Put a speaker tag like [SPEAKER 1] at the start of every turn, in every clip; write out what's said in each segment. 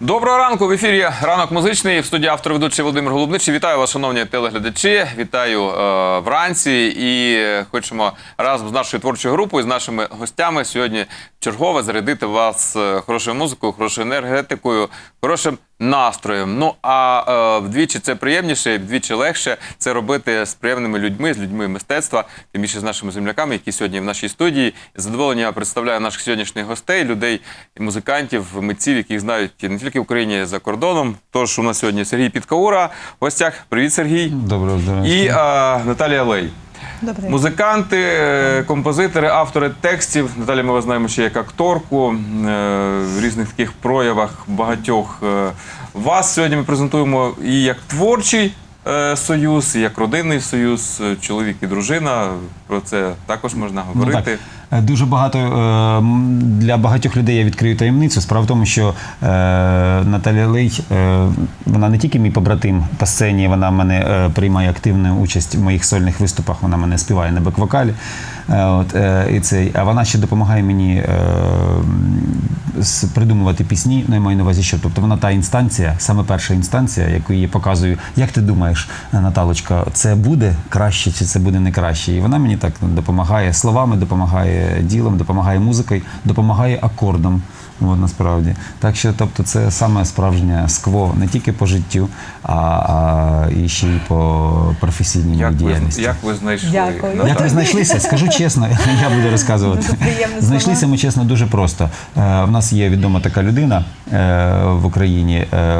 [SPEAKER 1] Доброго ранку в ефірі ранок музичний в студії автор ведучий Володимир Голубничий. Вітаю вас, шановні телеглядачі. Вітаю е, вранці і хочемо разом з нашою творчою групою, з нашими гостями сьогодні чергове зарядити вас е, хорошою музикою, хорошою енергетикою, хорошим настроєм. Ну а е, вдвічі це приємніше, вдвічі легше це робити з приємними людьми, з людьми мистецтва, тим більше з нашими земляками, які сьогодні в нашій студії. З задоволення представляю наших сьогоднішніх гостей, людей, музикантів, митців, яких знають не тільки в Україні, а й за кордоном. Тож у нас сьогодні Сергій Підкаура в гостях. Привіт, Сергій.
[SPEAKER 2] Доброго здоров'я.
[SPEAKER 1] І е, Наталія Лей.
[SPEAKER 3] Добре.
[SPEAKER 1] Музиканти, е, композитори, автори текстів. Наталі ми вас знаємо ще як акторку е, в різних таких проявах багатьох. Е, Вас сьогодні ми презентуємо і як творчий союз, і як родинний союз, чоловік і дружина. Про це також можна
[SPEAKER 2] Ну,
[SPEAKER 1] говорити.
[SPEAKER 2] так. Е, Дуже багато е, для багатьох людей я відкрию таємницю. Справа в тому, що е, Наталя Лей, вона не тільки мій побратим по сцені, вона мене приймає активну участь в моїх сольних виступах. Вона мене співає на бек-вокалі. Е, от, е, і цей, а вона ще допомагає мені е, придумувати пісні. Ну, я маю на увазі, що тобто вона та інстанція, саме перша інстанція, яку я показую. Як ти думаєш, Наталочка, це буде краще чи це буде не краще? І вона мені так допомагає словами, допомагає ділом, допомагає музикою, допомагає акордом. От, насправді. Так що, тобто, це саме справжнє скво не тільки по життю, а, а і ще й по професійній
[SPEAKER 1] Як ви, як ви знайшли?
[SPEAKER 3] Дякую.
[SPEAKER 1] Наталю?
[SPEAKER 2] Як ви знайшлися? Скажу чесно, я буду розказувати.
[SPEAKER 3] Слова.
[SPEAKER 2] Знайшлися ми чесно дуже просто. Е, В нас є відома така людина е, в Україні е,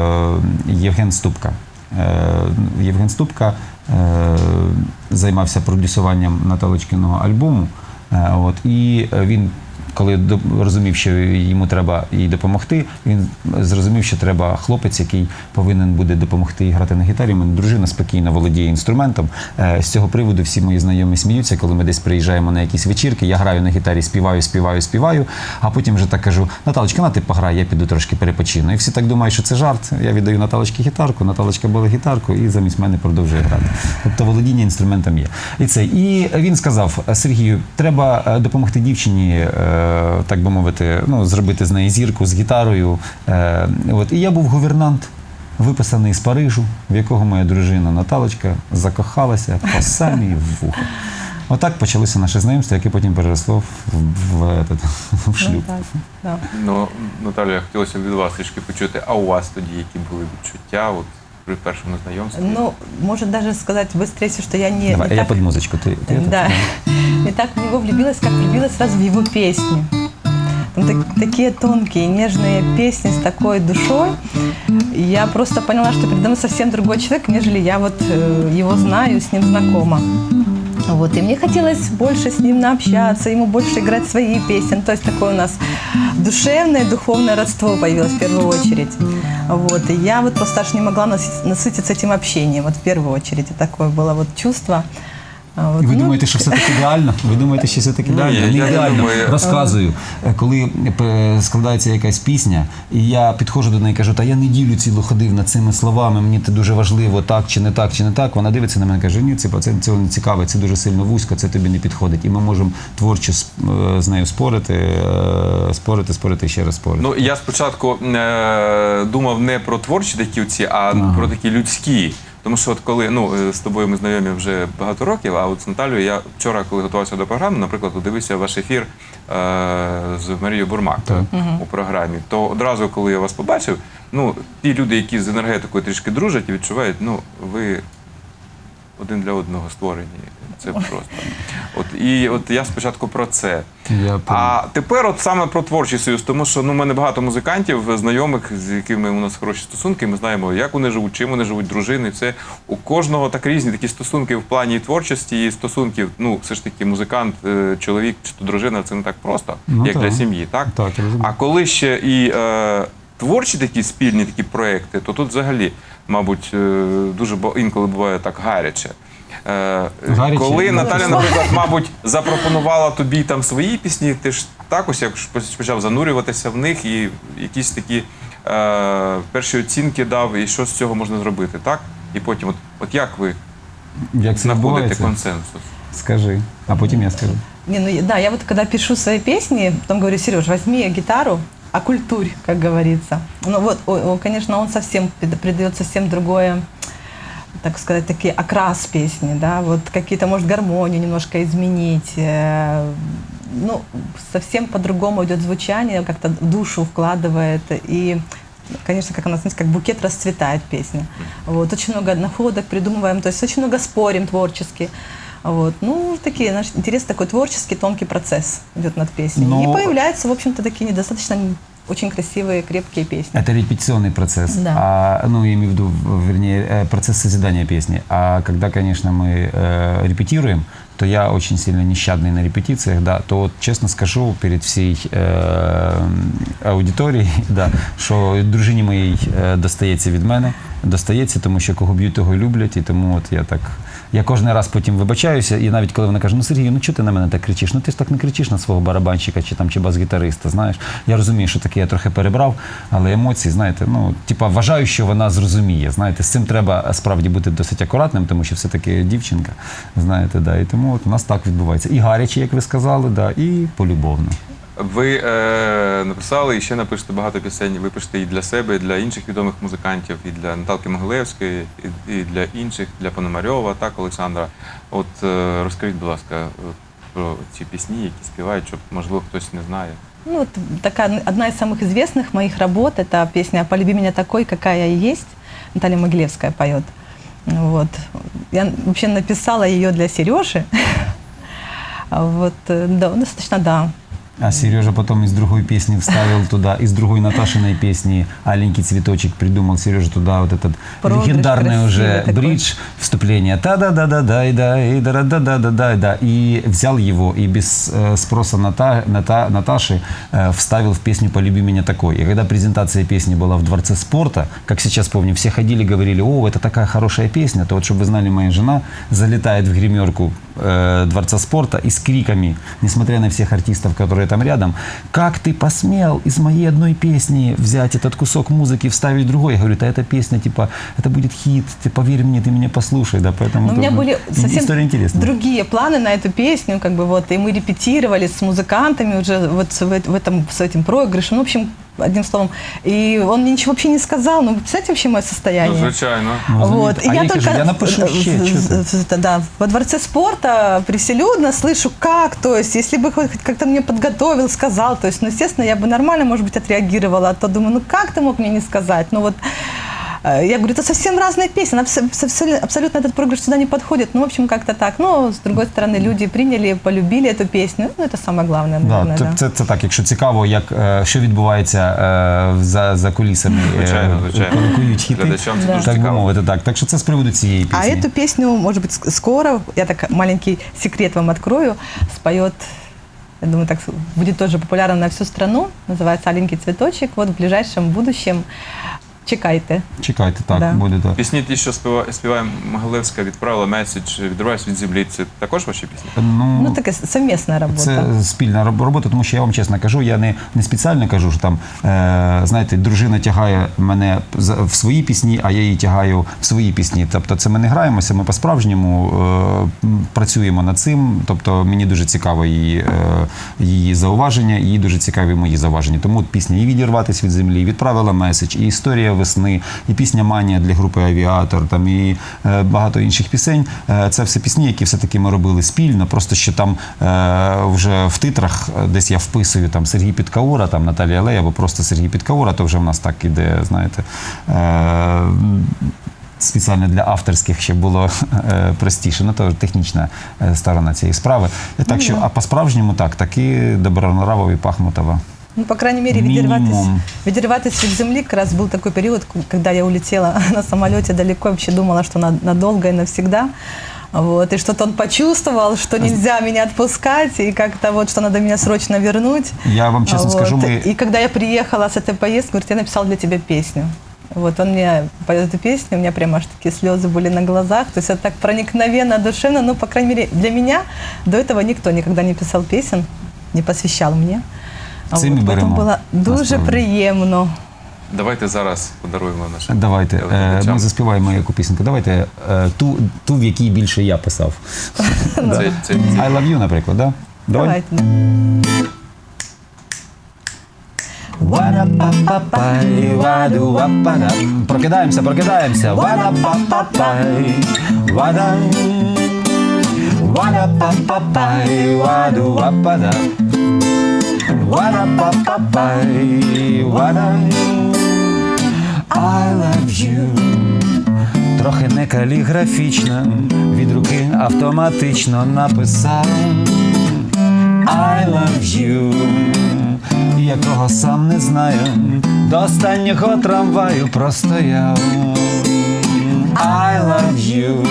[SPEAKER 2] Євген Ступка. Євген Ступка займався продюсуванням Наталочкиного альбому. От, і він. Коли розумів, що йому треба їй допомогти, він зрозумів, що треба хлопець, який повинен буде допомогти їй грати на гітарі. У мене дружина спокійно володіє інструментом. Е, З цього приводу всі мої знайомі сміються, коли ми десь приїжджаємо на якісь вечірки. Я граю на гітарі, співаю, співаю, співаю. А потім вже так кажу: Наталочка, на ти пограй, я піду трошки перепочину. І всі так думають, що це жарт. Я віддаю Наталочці гітарку, Наталочка бере гітарку і замість мене продовжує грати. Тобто володіння інструментом є. І це. І він сказав: Сергію, треба е, допомогти дівчині, е, так би мовити, ну, зробити з неї зірку з гітарою. Е, От. І я був гувернант. Виписаний з Парижу, в якого моя дружина Наталочка закохалася по самі вуха. Отак почалося наше знайомство, яке потім переросло в, в, этот, в шлюб.
[SPEAKER 3] Ну, так, да.
[SPEAKER 1] Ну, Наталія, хотілося б від вас трішки почути, а у вас тоді які були відчуття от, при першому знайомстві?
[SPEAKER 3] Ну, может даже сказать быстрее, что я не,
[SPEAKER 2] Давай,
[SPEAKER 3] не
[SPEAKER 2] а я
[SPEAKER 3] так,
[SPEAKER 2] під музичку. Ти, ти этот?
[SPEAKER 3] да, Не так в него влюбилась, как влюбилась сразу в его песни. Там так- такие тонкие, нежные песни с такой душой. И я просто поняла, что передо мной совсем другой человек, нежели я вот э, его знаю, с ним знакома. Вот, и мне хотелось больше с ним общаться, ему больше играть свои песни. Ну, То есть такое у нас душевное, духовное родство появилось в первую очередь. Вот, и я вот просто аж не могла насыти- насытиться этим общением, вот в первую очередь. И такое было вот чувство.
[SPEAKER 2] І ви
[SPEAKER 3] ну,
[SPEAKER 2] думаєте, що все таки ідеально? Ви думаєте, що все таки
[SPEAKER 1] Ні,
[SPEAKER 2] ідеально?
[SPEAKER 1] я
[SPEAKER 2] Не ідеально.
[SPEAKER 1] думаю.
[SPEAKER 2] Розказую. Е, Коли е, складається якась пісня, і я підходжу до неї і кажу, та я неділю цілу ходив над цими словами, мені це дуже важливо, так чи не так, чи не так. Вона дивиться на мене і каже, ні, це, це цього не цікаво, це дуже сильно вузько, це тобі не підходить. І ми можемо творчо з, е, з нею спорити, е, спорити, спорити, і ще раз спорити.
[SPEAKER 1] Ну, я спочатку е, думав не про творчі такі оці, а про такі людські. Тому що от коли ну, е, з тобою ми знайомі вже багато років, а от з Наталією я вчора, коли готувався до програми, наприклад, дивився ваш ефір е, з Марією Бурмак у програмі, то одразу, коли я вас побачив, ну, ті люди, які з енергетикою трішки дружать і відчувають, ну, ви один для одного створені. Це просто. От, і от я спочатку про це.
[SPEAKER 2] Я
[SPEAKER 1] А тепер от саме про творчий союз, тому що ну, у мене багато музикантів, знайомих, з якими у нас хороші стосунки. Ми знаємо, як вони живуть, чим вони живуть, дружини. Все у кожного так різні такі стосунки в плані творчості і стосунків. Ну, все ж таки, музикант, е, чоловік чи то дружина це не так просто,
[SPEAKER 2] Ну,
[SPEAKER 1] як
[SPEAKER 2] так.
[SPEAKER 1] для сім'ї, так?
[SPEAKER 2] Так, розумію.
[SPEAKER 1] А коли ще і е, творчі такі спільні такі проекти, то тут взагалі, мабуть, е, дуже інколи буває так гаряче. Е,
[SPEAKER 2] Гаряче?
[SPEAKER 1] Коли
[SPEAKER 2] Ну,
[SPEAKER 1] Наталя, наприклад, мабуть, запропонувала тобі там свої пісні, ти ж також як почав занурюватися в них і якісь такі е, перші оцінки дав, і що з цього можна зробити, так? І потім, от, от як ви
[SPEAKER 2] Як
[SPEAKER 1] знаходите консенсус?
[SPEAKER 2] Скажи, а потім я скажу.
[SPEAKER 3] Не, ну, я- да, я вот когда пишу свои песни, потом говорю, Сереж, возьми гитару, о культуре, как говорится. Ну вот, о- о, конечно, он совсем придает совсем другое, так сказать, такие окрас песни, да, вот какие-то, может, гармонию немножко изменить, э, ну, совсем по-другому идет звучание, как-то душу вкладывает, и, конечно, как она, знаете, как букет расцветает песня. Вот, очень много находок придумываем, то есть очень много спорим творчески. Вот. Ну, такие, наш интерес такой творческий, тонкий процесс идет над песней.
[SPEAKER 2] Но-
[SPEAKER 3] И появляются, в общем-то, такие недостаточно очень красивые, крепкие песни.
[SPEAKER 2] Это репетиционный процесс.
[SPEAKER 3] Да.
[SPEAKER 2] А, ну, я имею в виду, в- вернее, э, процесс созидания песни. А когда, конечно, мы э, репетируем, то я очень сильно нещадный на репетициях, да, то вот, чесно скажу перед всією е, аудиторією, да, що дружині моїй е, достається від мене, достається, тому що кого б'ють, того й люблять, і тому от я так. Я кожен раз потім вибачаюся, і навіть коли вона каже, ну Сергій, ну чого ти на мене так кричиш? Ну ти ж так не кричиш на свого барабанщика чи там чи бас-гітариста. Знаєш, я розумію, що таке я трохи перебрав, але емоції, знаєте, ну типа вважаю, що вона зрозуміє. Знаєте, з цим треба справді бути досить акуратним, тому що все-таки дівчинка, знаєте, да. І тому от у нас так відбувається. І гаряче, як ви сказали, да, і полюбовно.
[SPEAKER 1] Ви е, написали і ще напишете багато пісень. Ви пишете і для себе, і для інших відомих музикантів, і для Наталки Могилевської, і, і для інших, для Пономарьова, так, Олександра. От е, розкажіть, будь ласка, от про ці пісні, які співають, щоб можливо хтось не знає.
[SPEAKER 3] Ну, вот такая одна из самых известных моих работ, это песня «Полюби меня такой, какая я есть». Наталья Могилевская поет. Вот. Я вообще написала ее для Сережи. А Вот, э, да, достаточно, да.
[SPEAKER 2] А Сережа потом из другой песни вставил туда, из другой Наташиной песни «Аленький цветочек» придумал Сережа туда вот этот
[SPEAKER 3] Проигрыш
[SPEAKER 2] легендарный уже
[SPEAKER 3] такой.
[SPEAKER 2] бридж, вступление та да да да да да и да да да да да да и взял его и без э, спроса Ната, Ната, Наташи э, вставил в песню «Полюби меня такой». И когда презентация песни была в Дворце спорта, как сейчас помню, все ходили, говорили, о, это такая хорошая песня, то вот, чтобы вы знали, моя жена залетает в гримерку э, Дворца спорта и с криками, несмотря на всех артистов, которые там рядом, как ты посмел из моей одной песни взять этот кусок музыки и вставить в другой? Я говорю, да эта песня, типа, это будет хит, ты поверь мне, ты меня послушай, да, поэтому...
[SPEAKER 3] Но у меня
[SPEAKER 2] тоже
[SPEAKER 3] были совсем
[SPEAKER 2] История интересная.
[SPEAKER 3] другие планы на эту песню, как бы вот, и мы репетировали с музыкантами уже вот в, в этом, с этим проигрышем, ну, в общем, одним словом. И он мне ничего вообще не сказал, ну, вы представляете вообще мое состояние?
[SPEAKER 1] Ну, звичайно.
[SPEAKER 2] Ну,
[SPEAKER 3] Вот.
[SPEAKER 2] а я кажу, я напишу
[SPEAKER 3] в-
[SPEAKER 2] ще,
[SPEAKER 3] в-
[SPEAKER 2] чого ти?
[SPEAKER 3] в- в- да, во дворце спорта привселюдно слышу, как, то есть, если бы хоть как-то мне подготовил, сказал, то есть, ну, естественно, я бы нормально, может быть, отреагировала, а то думаю, ну, как ты мог мне не сказать? Ну, вот, э, я говорю, это совсем разная песня, она абс- абс- абсолютно этот проигрыш сюда не подходит. Ну, в общем, как-то так. Но, с другой стороны, люди приняли, полюбили эту песню. Ну, это самое главное,
[SPEAKER 2] Да,
[SPEAKER 3] наверное,
[SPEAKER 2] це,
[SPEAKER 3] да.
[SPEAKER 2] це, це так, якщо цікаво, як, е, що відбувається е, за, за кулісами, е,
[SPEAKER 1] Звичайно, звичайно.
[SPEAKER 2] коли кують хіти,
[SPEAKER 1] Глядачам це
[SPEAKER 3] Да.
[SPEAKER 1] дуже
[SPEAKER 2] так би
[SPEAKER 1] цікаво.
[SPEAKER 2] мовити. Так. так що це з приводу цієї пісні.
[SPEAKER 3] А эту песню, может быть, ск- скоро, я так маленький секрет вам открою, споет, я думаю, так с- будет тоже популярна на всю страну, называется «Аленький цветочек». Вот в ближайшем будущем чекайте.
[SPEAKER 2] Чекайте, так,
[SPEAKER 3] Да.
[SPEAKER 2] буде так.
[SPEAKER 1] Пісні, ті, що співа- співає Могилевська, відправила меседж, відриваюсь від землі. Це також ваші пісні?
[SPEAKER 2] Ну,
[SPEAKER 3] Ну, такая совместная работа.
[SPEAKER 2] Це спільна роб- робота, тому що я вам чесно кажу, я не, не спеціально кажу, що там, е, знаєте, дружина тягає мене за- в свої пісні, а я її тягаю в свої пісні. Тобто це ми не граємося, ми по-справжньому е, м, працюємо над цим. Тобто мені дуже цікаво її, е, її зауваження, і їй дуже цікаві мої зауваження. Тому от пісня і відірватися від землі, і відправила меседж, і історія весни, і пісня Манія для групи Авіатор, там і е, багато інших пісень. Е, це все пісні, які все-таки ми робили спільно. Просто що там е, вже в титрах десь я вписую там Сергій Підкаура, там Наталія Лей, або просто Сергій Підкаура, то вже в нас так іде, знаєте. Спеціально для авторських ще було е, простіше. Ну, то технічна сторона цієї справи. Так що, а по-справжньому так, таки Добронравов і Пахмутова.
[SPEAKER 3] Ну, по крайней мере,
[SPEAKER 2] Минимум.
[SPEAKER 3] «Ведерватись, «Ведерватись від земли» как раз был такой период, когда я улетела на самолете далеко, вообще думала, что на- надолго и навсегда. Вот, и что-то он почувствовал, что нельзя меня отпускать, и как-то вот, что надо меня срочно вернуть.
[SPEAKER 2] Я вам чесно
[SPEAKER 3] Вот,
[SPEAKER 2] скажу, ми
[SPEAKER 3] И когда я приехала с этой поездки, говорит, я написал для тебя песню. Вот он мне поет эту песню, у меня прямо аж такие слезы были на глазах. То есть это так проникновенно, душевно. Ну, по крайней мере, для меня до этого никто никогда не писал песен, не посвящал мне.
[SPEAKER 2] Цим і беремо,
[SPEAKER 3] було дуже
[SPEAKER 2] насправді.
[SPEAKER 3] приємно.
[SPEAKER 1] Давайте зараз подаруємо нашим
[SPEAKER 2] Давайте, е, ми заспіваємо яку пісеньку. Давайте е, ту, ту, в якій більше я писав.
[SPEAKER 1] Це, це,
[SPEAKER 2] I love you, наприклад, да? Давай.
[SPEAKER 3] Давайте.
[SPEAKER 2] Why Вада-па-па-пай, ваду-ва-па-дам. Прокидаємося, прокидаємося. Вада-па-па-пай, I love you. Трохи не каліграфічно, від руки автоматично написав I love you, якого сам не знаю, до останнього трамваю простояв. I love you,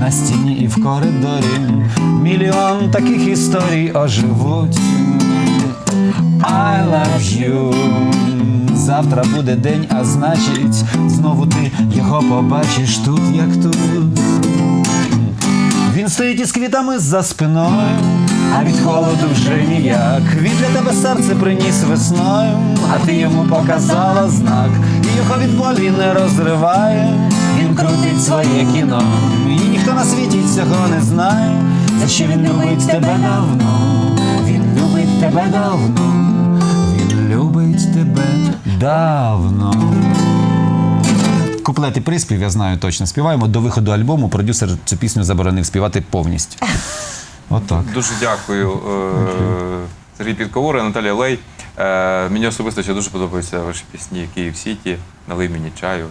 [SPEAKER 2] на стіні і в коридорі мільйон таких історій оживуть. I love you. Завтра буде день, а значить, знову ти його побачиш тут, як тут. Він стоїть із квітами за спиною, а від холоду вже ніяк. Він для тебе серце приніс весною, а ти йому показала знак, і його від болі не розриває. Він крутить своє кіно, і ніхто на світі цього не знає. За що він любить тебе давно, тебе давно, він любить тебе давно. Куплет і приспів, я знаю точно. Співаємо до виходу альбому. Продюсер цю пісню заборонив співати повністю. Отак.
[SPEAKER 1] Дуже дякую, е, Сергій Підковор і Наталія Лей. Е, Мені особисто ще дуже подобаються ваші пісні Київ Сіті, Налий мені чаю.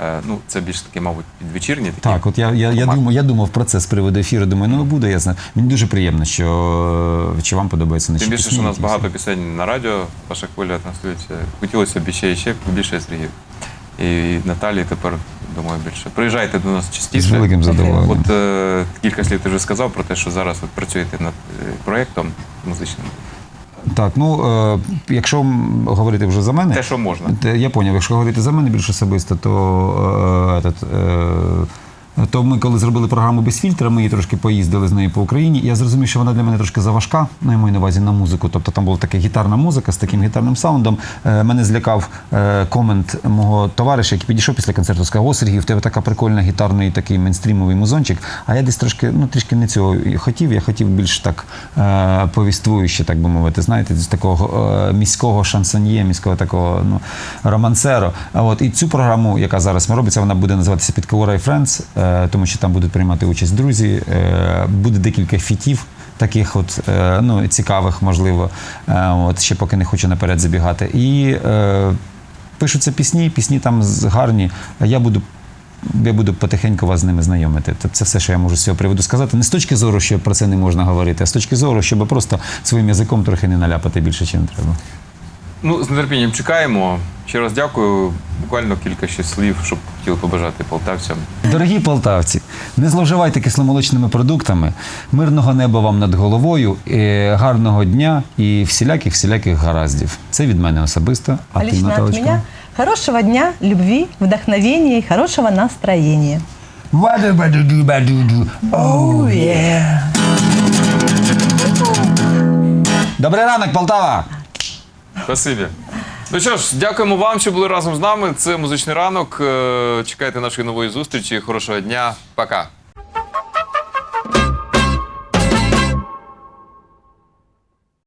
[SPEAKER 1] Е, Ну, це більш таки, мабуть, підвечірні такі.
[SPEAKER 2] Так, от я, я, я, думав, я думав про це з приводу ефіру. Думаю, ну буде ясно. Мені дуже приємно, що чи вам подобається наші
[SPEAKER 1] Тим більше,
[SPEAKER 2] пісні,
[SPEAKER 1] що у нас багато пісень на радіо, ваша хвиля транслюється. Хотілося б ще і ще більше Сергію. І Наталії тепер, думаю, більше. Приїжджайте до нас частіше.
[SPEAKER 2] З великим задоволенням.
[SPEAKER 1] От е, кілька слів ти вже сказав про те, що зараз от працюєте над е, проєктом музичним.
[SPEAKER 2] Так, ну е, якщо говорити вже за мене,
[SPEAKER 1] Те, що можна.
[SPEAKER 2] Те, Я поняв, якщо говорити за мене більш особисто, то, е, е, то ми коли зробили програму без фільтра, ми її трошки поїздили з нею по Україні. Я зрозумів, що вона для мене трошки заважка, ну, на увазі на музику. Тобто там була така гітарна музика з таким гітарним саундом. Е, мене злякав е, комент мого товариша, який підійшов після концерту, сказав: О, Сергій, в тебе така прикольна гітарний такий мейнстрімовий музончик. А я десь трошки, ну трішки не цього хотів. Я хотів більш так е, повіствующе, так би мовити, знаєте, з такого міського шансоньє, міського такого ну, романсеро. От і цю програму, яка зараз ми робиться, вона буде називатися Підкавора і е, тому що там будуть приймати участь друзі. Е, буде декілька фітів. Таких от е, ну, цікавих, можливо, е, от ще поки не хочу наперед забігати. І е, пишуться пісні, пісні там гарні. Я буду я буду потихеньку вас з ними знайомити. Це- Це все, що я можу з цього приводу сказати. Не з точки зору, що про це не можна говорити, а з точки зору, щоб просто своїм язиком трохи не наляпати більше, чим треба.
[SPEAKER 1] Ну, з нетерпінням чекаємо. Ще раз дякую. Буквально кілька ще слів, щоб хотіли побажати полтавцям.
[SPEAKER 2] Дорогі полтавці, не зловживайте кисломолочними продуктами, мирного неба вам над головою, е, гарного дня і всіляких всіляких гараздів. Це від мене особисто. А, ти, Наталочка?
[SPEAKER 3] хорошего дня, любви, вдохновения и хорошего настроения.
[SPEAKER 2] Oh, yeah. Добрий ранок, Полтава!
[SPEAKER 1] Спасибі. Ну що ж, дякуємо вам, що були разом з нами. Це музичний ранок. Е, Чекайте нашої нової зустрічі. Хорошого дня. Пока.